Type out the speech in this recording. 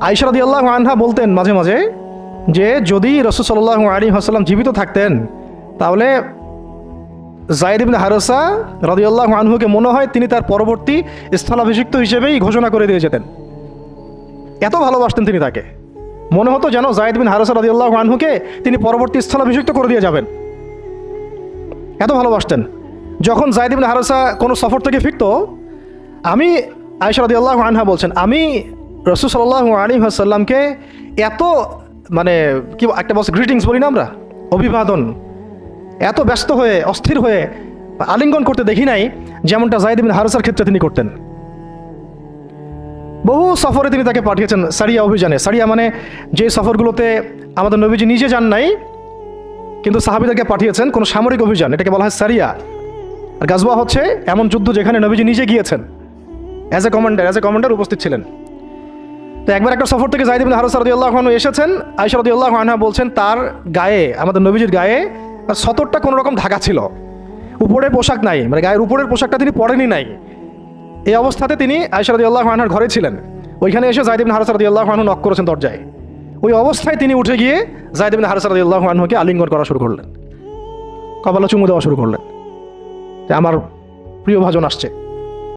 আইসরাদি আল্লাহ আনহা বলতেন মাঝে মাঝে যে, যদি রসুল সাল্লাহ আলী হাসাল্লাম জীবিত থাকতেন, তাহলে জায়দ ইবিন হারসা রাদিয়াল্লাহু আনহুকে মনে হয় তিনি তার পরবর্তী স্থলাভিষিক্ত হিসেবেই ঘোষণা করে দিয়ে যেতেন। এত ভালোবাসতেন তিনি তাকে। মনে হতো যেন জায়দ বিন হারসা রাদিয়াল্লাহু আনহুকে তিনি পরবর্তী স্থলাভিষিক্ত করে দিয়ে যাবেন। এত ভালোবাসতেন। যখন জায়দ ইবিন হারসা কোনো সফর থেকে ফিরতো, আমি আয়সা রাদিয়াল্লাহু আনহা বলছেন, আমি রসুল সাল্লাহ আলী আসাল্লামকে এত মানে কি একটা বস গ্রিটিংস বলি না আমরা? অভিবাদন। এত ব্যস্ত হয়ে, অস্থির হয়ে আলিঙ্গন করতে দেখি নাই, যেমনটা জাহিদ বিন হারসার ক্ষেত্রে তিনি করতেন। বহু সফরে তিনি তাকে পাঠিয়েছেন সারিয়া অভিযানে। সারিয়া মানে যে সফরগুলোতে আমাদের নবীজি নিজে যান নাই, কিন্তু সাহাবিদেরকে পাঠিয়েছেন কোনো সামরিক অভিযান। এটাকে বলা হয় সারিয়া। আর গাজওয়া হচ্ছে এমন যুদ্ধ যেখানে নবীজি নিজে গিয়েছেন। As a commander as a commander উপস্থিত ছিলেন। তো একবার একটা সফর থেকে জাহিদ বিন হারস রাদিয়াল্লাহু এসেছেন। আয়েশা রাদিয়াল্লাহু আনহা বলছেন, তার গায়ে, আমাদের নবীজির গায়ে তার সতরটা কোনো রকম ঢাকা ছিল। উপরের পোশাক নাই মানে গায়ের উপরের পোশাকটা তিনি পরেনি নাই। এই অবস্থাতে তিনি আয়েশা রাদিয়াল্লাহু আনহার ঘরে ছিলেন। ওইখানে এসে জাহিদ বিন হারস রাদিয়াল্লাহু আনহু নক করেছেন দরজায়। ওই অবস্থায় তিনি উঠে গিয়ে জাহিদ বিন হারস রাদিয়াল্লাহু আনহুকে আলিঙ্গন করা শুরু করলেন। কপালে চুমু দেওয়া শুরু করলেন। আমার প্রিয় ভাজন আসছে।